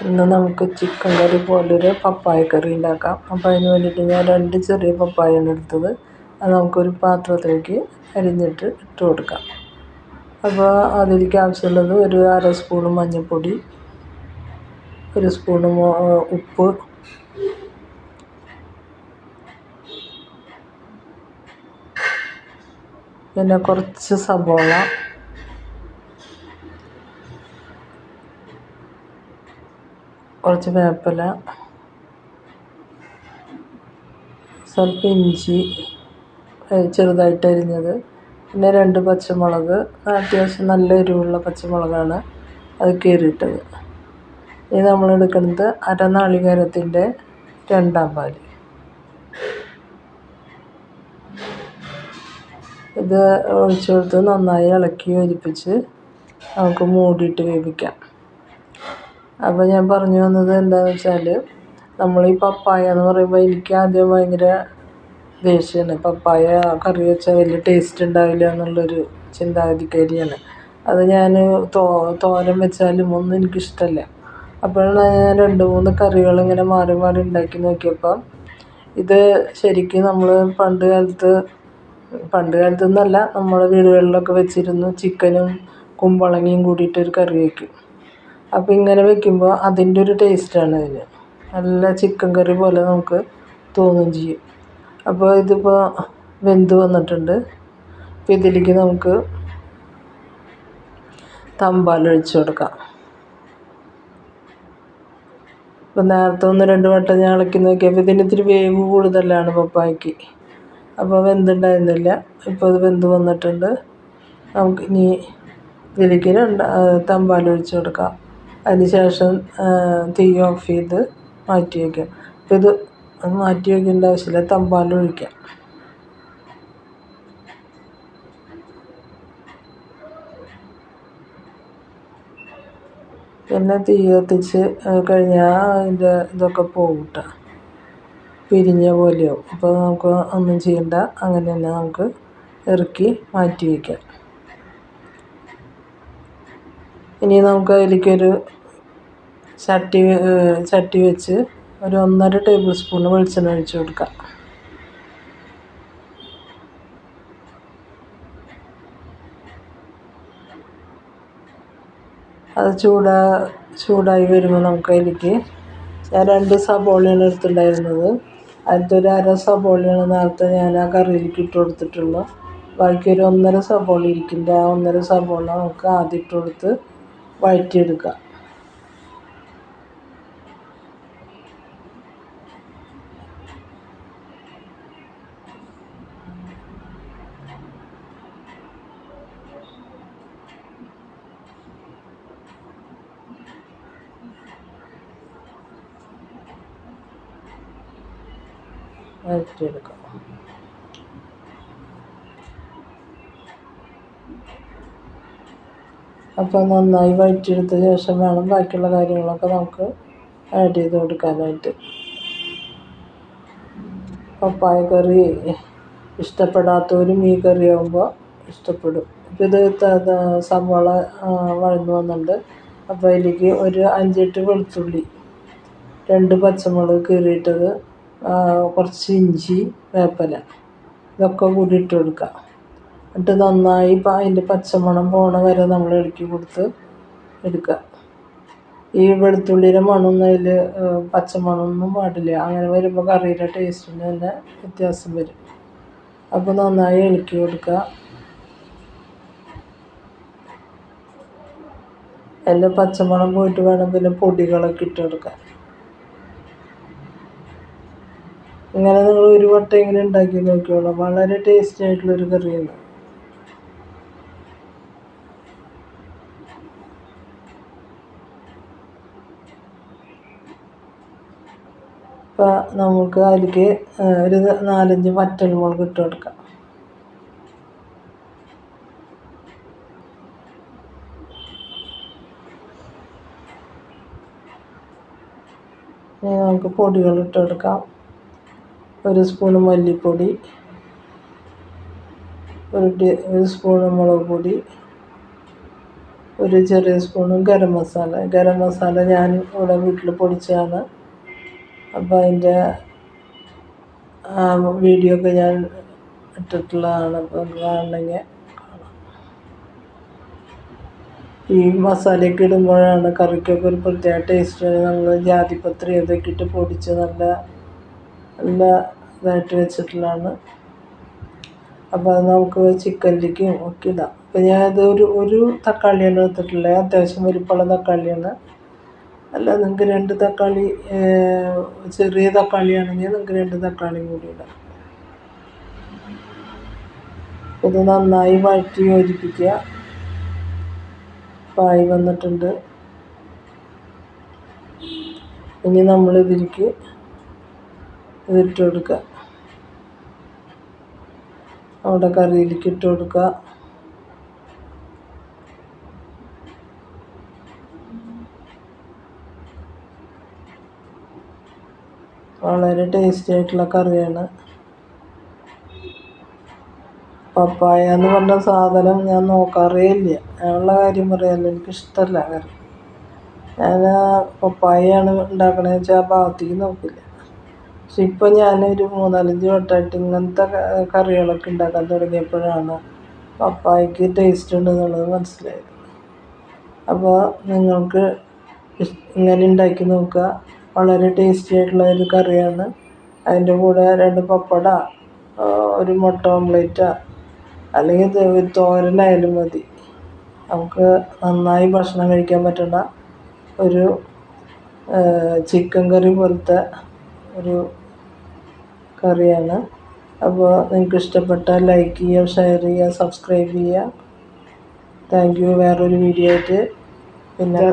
ഇന്ന് നമുക്ക് ചിക്കൻ കറി പോലൊരു പപ്പായ കറി ഉണ്ടാക്കാം. അപ്പോൾ അതിന് വേണ്ടിയിട്ട് ഞാൻ രണ്ട് ചെറിയ പപ്പായയാണ് എടുത്തത്. അത് നമുക്കൊരു പാത്രത്തിലേക്ക് അരിഞ്ഞിട്ട് ഇട്ട് കൊടുക്കാം. അപ്പോൾ അതിലേക്ക് ആവശ്യമുള്ളത് ഒരു അര സ്പൂൺ മഞ്ഞൾപ്പൊടി ഒരു സ്പൂൺ ഉപ്പ് പിന്നെ കുറച്ച് സബോള കുറച്ച് വേപ്പില സ്വല്പം ഇഞ്ചി ചെറുതായിട്ട് അരിഞ്ഞത്. പിന്നെ രണ്ട് പച്ചമുളക് അത്യാവശ്യം നല്ല എരിവുള്ള പച്ചമുളകാണ് അത് കീറിയിട്ടത്. ഇത് നമ്മൾ എടുക്കുന്നത് അരനാളികേരത്തിന്റെ രണ്ടാം പാൽ ഇത് ഒഴിച്ചു കൊടുത്ത് നന്നായി ഇളക്കി യോജിപ്പിച്ച് നമുക്ക് മൂടിയിട്ട് വേവിക്കാം. അപ്പോൾ ഞാൻ പറഞ്ഞു വന്നത് എന്താണെന്ന് വെച്ചാൽ നമ്മൾ ഈ പപ്പായ എന്ന് പറയുമ്പോൾ എനിക്ക് ആദ്യം ഭയങ്കര ദേഷ്യമാണ് പപ്പായ കറി വെച്ചാൽ വലിയ ടേസ്റ്റ് ഉണ്ടാവില്ല എന്നുള്ളൊരു ചിന്താഗതിക്കാരിയാണ്. അത് ഞാൻ തോ തോരൻ വെച്ചാലും ഒന്നും എനിക്കിഷ്ടമല്ല അപ്പോഴാണ് ഞാൻ രണ്ട് മൂന്ന് കറികൾ ഇങ്ങനെ മാറി മാറി ഉണ്ടാക്കി നോക്കിയപ്പം ഇത് ശരിക്കും നമ്മൾ പണ്ട് കാലത്ത് പണ്ട് കാലത്ത് എന്നല്ല നമ്മുടെ വീടുകളിലൊക്കെ വെച്ചിരുന്നു ചിക്കനും കുമ്പളങ്ങയും കൂടിയിട്ടൊരു കറി വയ്ക്കും അപ്പോൾ ഇങ്ങനെ വെക്കുമ്പോൾ അതിന്റെ ഒരു ടേസ്റ്റാണ് അതിന്. നല്ല ചിക്കൻ കറി പോലെ നമുക്ക് തോന്നുകയും ചെയ്യും. അപ്പോൾ ഇതിപ്പോൾ വെന്ത് വന്നിട്ടുണ്ട്. അപ്പോൾ ഇതിലേക്ക് നമുക്ക് തമ്പാൽ ഒഴിച്ചു കൊടുക്കാം. ഇപ്പം നേരത്തെ ഒന്ന് രണ്ട് വട്ടം ഞാൻ ഇളക്കി നോക്കിയപ്പോൾ ഇതിന് ഇത്തിരി വേവ് കൂടുതലാണ് പപ്പായ്ക്ക്. അപ്പോൾ വെന്തുണ്ടായിരുന്നില്ല. ഇപ്പോൾ അത് വെന്ത് വന്നിട്ടുണ്ട്. നമുക്ക് ഇനി ഇതിലേക്ക് രണ്ട് തമ്പാൽ ഒഴിച്ചു കൊടുക്കാം. അതിന് ശേഷം തീ ഓഫ് ചെയ്ത് മാറ്റി വയ്ക്കുക അപ്പോൾ ഇത് മാറ്റി വയ്ക്കേണ്ട ആവശ്യമില്ല തമ്പാൻ ഒഴിക്കാം. പിന്നെ തീ കത്തിച്ച് കഴിഞ്ഞാൽ അതിന്റെ ഇതൊക്കെ പോകട്ടെ കേട്ടോ പിരിഞ്ഞ പോലെയാവും. അപ്പോൾ നമുക്ക് ഒന്നും ചെയ്യണ്ട അങ്ങനെ തന്നെ നമുക്ക് ഇറക്കി മാറ്റി വയ്ക്കാം ഇനി നമുക്ക് അതിലേക്കൊരു ചട്ടി ചട്ടി വെച്ച് ഒരു ഒന്നര ടേബിൾ സ്പൂൺ വെളിച്ചെണ്ണ ഒഴിച്ച് കൊടുക്കാം. അത് ചൂടാ ചൂടായി വരുമ്പോൾ നമുക്ക് അതിലേക്ക് ഞാൻ രണ്ട് സബോളയാണ് എടുത്തിട്ടുണ്ടായിരുന്നത്. അതിലത്തെ ഒരു അര സബോളയാണ് നേരത്തെ ഞാൻ ആ കറിയിലേക്ക് ഇട്ട് കൊടുത്തിട്ടുള്ളൂ ബാക്കി ഒരു ഒന്നര സബോള ഇരിക്കുന്നുണ്ട്. ആ ഒന്നര സബോള നമുക്ക് ആദ്യം ഇട്ട് കൊടുത്ത് വഴറ്റിയെടുക്കാം വഴറ്റിയെടുക്കാം അപ്പോൾ നന്നായി വഴറ്റിയെടുത്ത ശേഷം വേണം ബാക്കിയുള്ള കാര്യങ്ങളൊക്കെ നമുക്ക് ആഡ് ചെയ്ത് കൊടുക്കാനായിട്ട്. പപ്പായ കറി ഇഷ്ടപ്പെടാത്തവരും ഈ കറി ആകുമ്പോൾ ഇഷ്ടപ്പെടും. ഇപ്പോൾ ഇത് സവാള വഴന്നു വന്നിട്ടുണ്ട്. അപ്പോൾ അതിലേക്ക് ഒരു അഞ്ചെട്ട് വെളുത്തുള്ളി രണ്ട് പച്ചമുളക് കീറിയിട്ടത് കുറച്ച് ഇഞ്ചി വേപ്പില ഇതൊക്കെ കൂടി ഇട്ട് കൊടുക്കുക എന്നിട്ട് നന്നായി അതിന്റെ പച്ചമണം പോണ വരെ നമ്മൾ ഇളക്കി കൊടുത്ത് എടുക്കുക. ഈ വെളുത്തുള്ളിയുടെ മണമൊന്നും അതിൽ പച്ചമണമൊന്നും പാടില്ല. അങ്ങനെ വരുമ്പോൾ കറിയുടെ ടേസ്റ്റിന് തന്നെ വ്യത്യാസം വരും. അപ്പോൾ നന്നായി ഇളക്കി കൊടുക്കുക. അതിന്റെ പച്ചമണം പോയിട്ട് വേണം പിന്നെ പൊടികളൊക്കെ ഇട്ട് കൊടുക്കാൻ. ഇങ്ങനെ നിങ്ങൾ ഒരു വട്ടം ഇങ്ങനെ ഉണ്ടാക്കി നോക്കിയോളാം വളരെ ടേസ്റ്റി ആയിട്ടുള്ളൊരു കറിയാണ്. അപ്പോൾ നമുക്ക് അതിലേക്ക് ഒരു നാലഞ്ച് വറ്റൽമുളക് ഇട്ട് കൊടുക്കാം. നമുക്ക് പൊടികൾ ഇട്ട് കൊടുക്കാം. ഒരു സ്പൂൺ മല്ലിപ്പൊടി ഒരു ഒരു സ്പൂണ് മുളക് പൊടി ഒരു ചെറിയ സ്പൂൺ ഗരം മസാല. ഗരം മസാല ഞാൻ ഇവിടെ വീട്ടിൽ പൊടിച്ചതാണ്. അപ്പോൾ അതിന്റെ വീഡിയോ ഒക്കെ ഞാൻ ഇട്ടിട്ടുള്ളതാണ്. അപ്പോൾ കാണണമെങ്കിൽ ഈ മസാലയൊക്കെ ഇടുമ്പോഴാണ് കറിക്കൊക്കെ ഒരു പ്രത്യേക ടേസ്റ്റ് നമ്മൾ ജാതിപത്രി അതൊക്കെ ഇട്ട് പൊടിച്ച് നല്ല നല്ല ഇതായിട്ട് വെച്ചിട്ടുള്ളതാണ്. അപ്പോൾ അത് നമുക്ക് ചിക്കനിലേക്കും ഒക്കെ ഇടാം. അപ്പോൾ ഞാനത് ഒരു ഒരു തക്കാളിയാണ് എടുത്തിട്ടുള്ളത് അത്യാവശ്യം വലിപ്പമുള്ള തക്കാളിയാണ്. അല്ല നിങ്ങൾക്ക് രണ്ട് തക്കാളി ചെറിയ തക്കാളിയാണെങ്കിൽ നിങ്ങൾക്ക് രണ്ട് തക്കാളിയും കൂടി ഇടാം. ഇത് നന്നായി വഴറ്റി യോജിപ്പിക്കുക. പായി വന്നിട്ടുണ്ട്. ഇനി നമ്മൾ ഇതിലേക്ക് ഇതിട്ട് കൊടുക്കുക. അവിടെ കറിയിലേക്ക് ഇട്ട് കൊടുക്കുക. വളരെ ടേസ്റ്റി ആയിട്ടുള്ള കറിയാണ്. പപ്പായ എന്ന് പറഞ്ഞ സാധനം ഞാൻ നോക്കാറേ ഇല്ല. അങ്ങനെയുള്ള കാര്യം പറയാമല്ലോ എനിക്കിഷ്ടമല്ല കറി. ഞാൻ പപ്പായയാണ് ഉണ്ടാക്കണതെന്ന് വെച്ചാൽ ആ ഭാഗത്തേക്ക് നോക്കില്ല. പക്ഷെ ഇപ്പം ഞാനൊരു മൂന്നാലഞ്ച് വട്ടമായിട്ട് ഇങ്ങനത്തെ കറികളൊക്കെ ഉണ്ടാക്കാൻ തുടങ്ങിയപ്പോഴാണ് പപ്പായക്ക് ടേസ്റ്റ് ഉണ്ടെന്നുള്ളത് മനസ്സിലായത്. അപ്പോൾ നിങ്ങൾക്ക് ഇങ്ങനെ ഉണ്ടാക്കി നോക്കുക. വളരെ ടേസ്റ്റി ആയിട്ടുള്ള ഒരു കറിയാണ്. അതിന്റെ കൂടെ രണ്ട് പപ്പട ഒരു മുട്ട ഓംലേറ്റ അല്ലെങ്കിൽ തോരനായാലും മതി. നമുക്ക് നന്നായി ഭക്ഷണം കഴിക്കാൻ പറ്റുന്ന ഒരു ചിക്കൻ കറി പോലത്തെ ഒരു കറിയാണ്. അപ്പോൾ നിങ്ങൾക്ക് ഇഷ്ടപ്പെട്ടാൽ ലൈക്ക് ചെയ്യുക ഷെയർ ചെയ്യുക സബ്സ്ക്രൈബ് ചെയ്യുക. താങ്ക് യു വേറൊരു വീഡിയോ ആയിട്ട് പിന്നെ